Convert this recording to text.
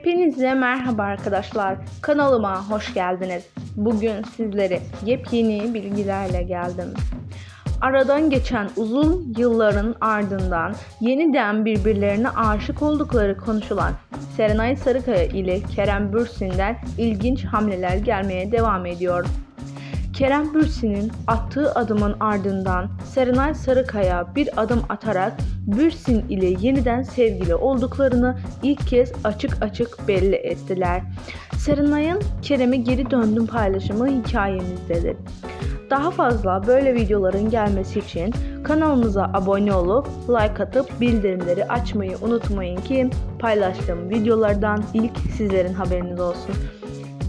Hepinize merhaba arkadaşlar. Kanalıma hoş geldiniz. Bugün sizlere yepyeni bilgilerle geldim. Aradan geçen uzun yılların ardından yeniden birbirlerine aşık oldukları konuşulan Serenay Sarıkaya ile Kerem Bürsin'den ilginç hamleler gelmeye devam ediyor. Kerem Bürsin'in attığı adımın ardından Serenay Sarıkaya bir adım atarak Bürsin ile yeniden sevgili olduklarını ilk kez açık açık belli ettiler. Serenay'ın Kerem'e geri döndüm paylaşımı hikayemizdedir. Daha fazla böyle videoların gelmesi için kanalımıza abone olup like atıp bildirimleri açmayı unutmayın ki paylaştığım videolardan ilk sizlerin haberiniz olsun.